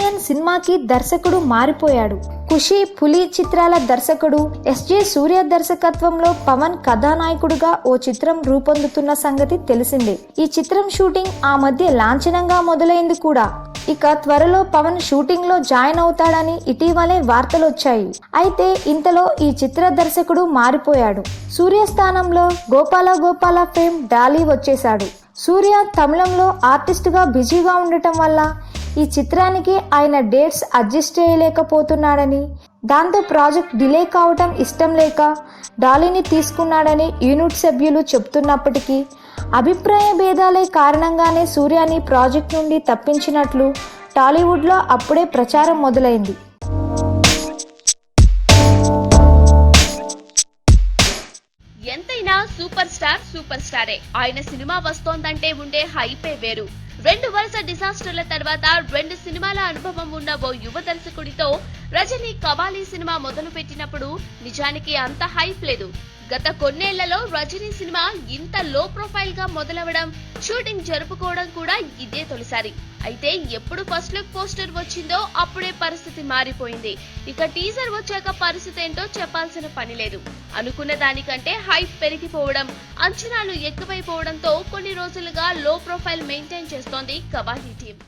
సినిమాకి దర్శకుడు మారిపోయాడు. ఖుషి పులి చిత్రాల దర్శకుడు ఎస్జే సూర్య దర్శకత్వంలో పవన్ కథానాయకుడుగా ఓ చిత్రం రూపొందుతున్న సంగతి తెలిసిందే. ఈ చిత్రం షూటింగ్ ఆ మధ్య లాంఛనంగా మొదలైంది కూడా. ఇక త్వరలో పవన్ షూటింగ్లో జాయిన్ అవుతాడని ఇటీవలే వార్తలు వచ్చాయి అయితే ఇంతలో ఈ చిత్ర దర్శకుడు మారిపోయాడు. సూర్య స్థానంలో గోపాల గోపాల ఫేమ్ డాలీ వచ్చేశాడు. సూర్య తమిళంలో ఆర్టిస్టుగా బిజీగా ఉండటం వల్ల ఈ చిత్రానికి ఆయన డేట్స్ అడ్జస్ట్ చేయలేకపోతున్నాడని దాంతో ప్రాజెక్ట్ డిలే కావటం ఇష్టం లేక డాలీని తీసుకున్నాడని యూనిట్ సభ్యులు చెప్తున్నప్పటికీ అభిప్రాయ భేదాలే కారణంగానే సూర్యాని ప్రాజెక్ట్ నుండి తప్పించినట్లు టాలీవుడ్లో అప్పుడే ప్రచారం మొదలైంది. ఎంతైనా సూపర్ స్టార్ సూపర్ స్టారే. ఆయన సినిమా వస్తోందంటే ఉండే హైపే వేరు. రెండు వరుస డిసాస్టర్ల తర్వాత రెండు సినిమాల అనుభవం ఉన్న ఓ యువ దర్శకుడితో రజనీ కబాలీ సినిమా మొదలు పెట్టినప్పుడు నిజానికి అంత హైప్ లేదు. గత కొన్నేళ్ళలో రజనీ సినిమా ఇంత లో ప్రొఫైల్గా మొదలవడం షూటింగ్ జరుపుకోవడం కూడా ఇదే తొలిసారి. అయితే ఎప్పుడు ఫస్ట్ లుక్ పోస్టర్ వచ్చిందో అప్పుడే పరిస్థితి మారిపోయింది. ఇక టీజర్ వచ్చాక పరిస్థితి ఏంటో చెప్పాల్సిన పని లేదు. అనుకున్న దానికంటే హైప్ పెరిగిపోవడం అంచనాలు ఎక్కువైపోవడంతో కొన్ని రోజులుగా లో ప్రొఫైల్ మెయింటైన్ చేస్తోంది కబాలీ టీం